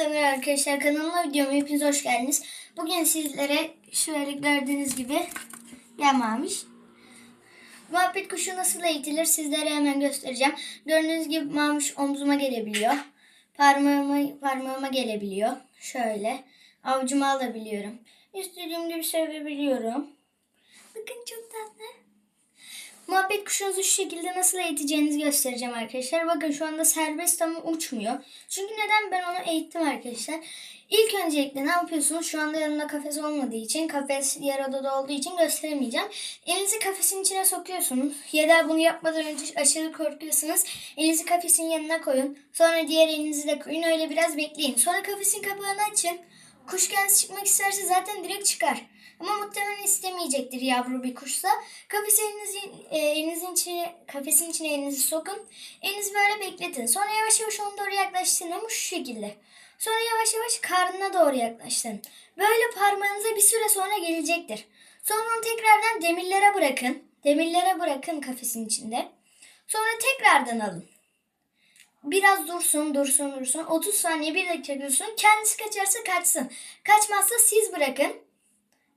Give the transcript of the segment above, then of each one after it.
Hepinize merhaba arkadaşlar kanalıma videoma hepiniz hoş geldiniz. Bugün sizlere şöyle gördüğünüz gibi gelmemiş. Muhabbet kuşu nasıl eğitilir sizlere hemen göstereceğim. Gördüğünüz gibi mamuş omzuma gelebiliyor. Parmağıma, parmağıma gelebiliyor. Şöyle avucuma alabiliyorum. İstediğim gibi sevebiliyorum. Bakın çok tatlı. Muhabbet kuşunuzu şu şekilde nasıl eğiteceğinizi göstereceğim arkadaşlar. Bakın şu anda serbest ama uçmuyor. Çünkü neden ben onu eğittim arkadaşlar. İlk öncelikle ne yapıyorsunuz? Şu anda yanında kafes olmadığı için, kafes diğer odada olduğu için gösteremeyeceğim. Elinizi kafesin içine sokuyorsunuz. Ya da bunu yapmadan önce aşırı korkuyorsunuz. Elinizi kafesin yanına koyun. Sonra diğer elinizi de koyun. Öyle biraz bekleyin. Sonra kafesin kapağını açın. Kuş kendisi çıkmak isterse zaten direkt çıkar. Ama muhtemelen istemeyecektir yavru bir kuşsa. Kafes elinizin, e, elinizin içine, kafesin içine elinizi sokun. Elinizi böyle bekletin. Sonra yavaş yavaş onu doğru yaklaştırın ama şu şekilde. Sonra yavaş yavaş karnına doğru yaklaştırın. Böyle parmağınıza bir süre sonra gelecektir. Sonra onu tekrardan demirlere bırakın. Demirlere bırakın kafesin içinde. Sonra tekrardan alın. Biraz dursun, dursun, dursun. 30 saniye, 1 dakika dursun. Kendisi kaçarsa kaçsın. Kaçmazsa siz bırakın.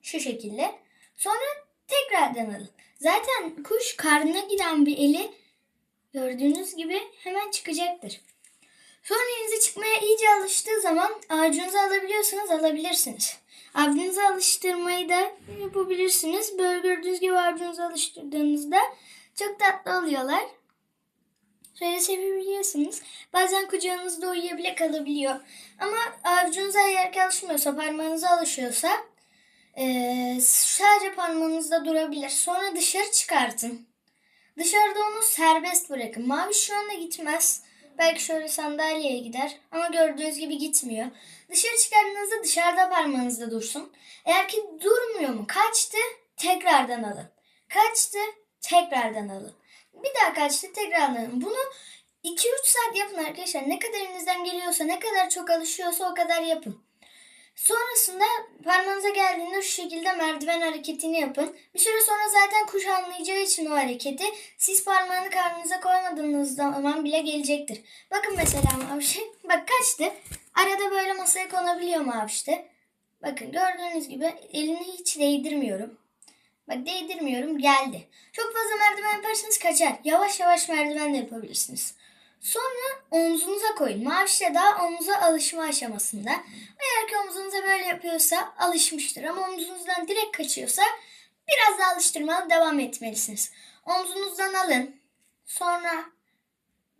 Şu şekilde. Sonra tekrardan alın. Zaten kuş karnına giden bir eli gördüğünüz gibi hemen çıkacaktır. Sonra elinize çıkmaya iyice alıştığı zaman avucunuza alabiliyorsanız alabilirsiniz. Avucunuza alıştırmayı da yapabilirsiniz. Böyle gördüğünüz gibi avucunuza alıştırdığınızda çok tatlı oluyorlar. Şöyle sevebiliyorsunuz. Bazen kucağınızda uyuya bile kalabiliyor. Ama avucunuza eğer alışmıyorsa, parmağınıza alışıyorsa eee, sadece parmağınızda durabilir. Sonra dışarı çıkartın. Dışarıda onu serbest bırakın. Mavi şu anda gitmez. Belki şöyle sandalyeye gider ama gördüğünüz gibi gitmiyor. Dışarı çıkardığınızda dışarıda parmağınızda dursun. Eğer ki durmuyor mu? Kaçtı? Tekrardan alın. Kaçtı? Tekrardan alın. Bir daha kaçtı? Tekrardan alın. Bunu 2-3 saat yapın arkadaşlar. Ne kadar elinizden geliyorsa, ne kadar çok alışıyorsa o kadar yapın. Sonrasında parmağınıza geldiğinde şu şekilde merdiven hareketini yapın. Bir süre sonra zaten kuş anlayacağı için o hareketi siz parmağını karnınıza koymadığınız zaman bile gelecektir. Bakın mesela mavişe. Bak kaçtı. Arada böyle masaya konabiliyor mavişte. Bakın gördüğünüz gibi elini hiç değdirmiyorum. Bak değdirmiyorum geldi. Çok fazla merdiven yaparsanız kaçar. Yavaş yavaş merdiven de yapabilirsiniz. Sonra omzunuza koyun. Mavişte daha omuza alışma aşamasında. Eğer ki omuzunuza böyle yapıyorsa alışmıştır. Ama omzunuzdan direkt kaçıyorsa biraz daha alıştırmalı devam etmelisiniz. Omzunuzdan alın. Sonra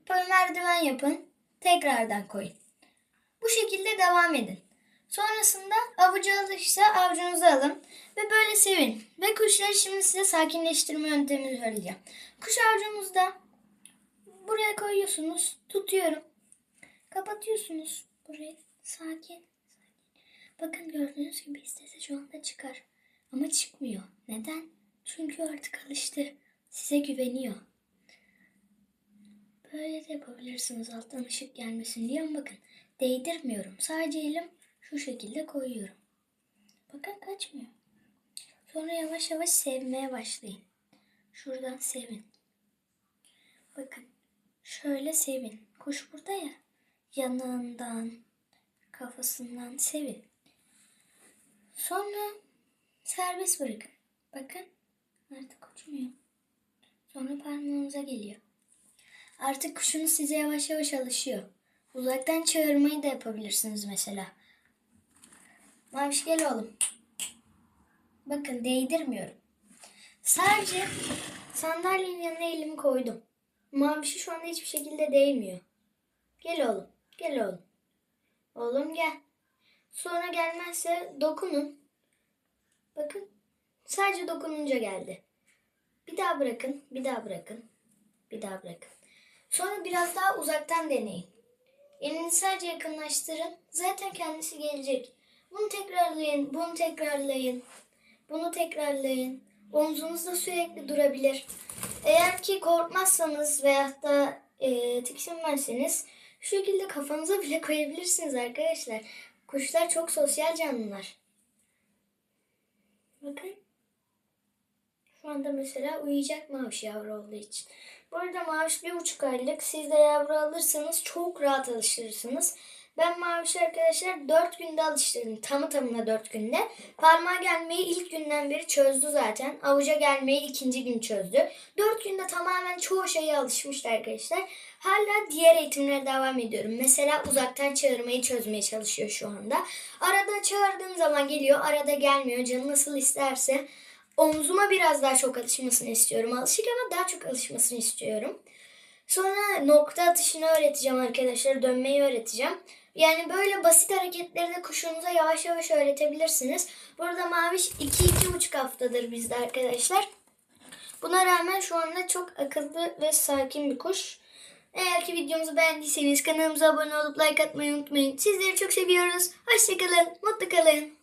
böyle merdiven yapın. Tekrardan koyun. Bu şekilde devam edin. Sonrasında avucu alışsa avucunuzu alın ve böyle sevin. Ve kuşları şimdi size sakinleştirme yöntemini söyleyeceğim. Kuş avucunuzda buraya koyuyorsunuz. Tutuyorum. Kapatıyorsunuz burayı. Sakin. Bakın gördüğünüz gibi istese şu anda çıkar. Ama çıkmıyor. Neden? Çünkü artık alıştı. Size güveniyor. Böyle de yapabilirsiniz alttan ışık gelmesin diye ama bakın değdirmiyorum. Sadece elim şu şekilde koyuyorum. Bakın kaçmıyor. Sonra yavaş yavaş sevmeye başlayın. Şuradan sevin. Bakın şöyle sevin. Kuş burada ya. Yanağından, kafasından sevin. Sonra serbest bırakın. Bakın artık uçmuyor. Sonra parmağınıza geliyor. Artık kuşunuz size yavaş yavaş alışıyor. Uzaktan çağırmayı da yapabilirsiniz mesela. Maviş gel oğlum. Bakın değdirmiyorum. Sadece sandalyenin yanına elimi koydum. Mavişi şu anda hiçbir şekilde değmiyor. Gel oğlum. Gel oğlum. Oğlum gel. Sonra gelmezse dokunun. Bakın. Sadece dokununca geldi. Bir daha bırakın. Bir daha bırakın. Bir daha bırakın. Sonra biraz daha uzaktan deneyin. Elinizi sadece yakınlaştırın. Zaten kendisi gelecek. Bunu tekrarlayın. Bunu tekrarlayın. Bunu tekrarlayın. Omzunuzda sürekli durabilir. Eğer ki korkmazsanız veyahut da e, tiksinmezseniz şu şekilde kafanıza bile koyabilirsiniz arkadaşlar. Kuşlar çok sosyal canlılar. Bakın. Şu anda mesela uyuyacak maviş yavru olduğu için. Bu arada maviş bir buçuk aylık. Siz de yavru alırsanız çok rahat alıştırırsınız. Ben Maviş arkadaşlar 4 günde alıştırdım. Tamı tamına 4 günde. Parmağa gelmeyi ilk günden beri çözdü zaten. Avuca gelmeyi ikinci gün çözdü. 4 günde tamamen çoğu şeye alışmıştı arkadaşlar. Hala diğer eğitimlere devam ediyorum. Mesela uzaktan çağırmayı çözmeye çalışıyor şu anda. Arada çağırdığım zaman geliyor, arada gelmiyor. Canı nasıl isterse. Omzuma biraz daha çok alışmasını istiyorum. Alışık ama daha çok alışmasını istiyorum. Sonra nokta atışını öğreteceğim arkadaşlar. Dönmeyi öğreteceğim. Yani böyle basit hareketleri de kuşunuza yavaş yavaş öğretebilirsiniz. Burada Maviş 2-2,5 haftadır bizde arkadaşlar. Buna rağmen şu anda çok akıllı ve sakin bir kuş. Eğer ki videomuzu beğendiyseniz kanalımıza abone olup like atmayı unutmayın. Sizleri çok seviyoruz. Hoşçakalın, mutlu kalın.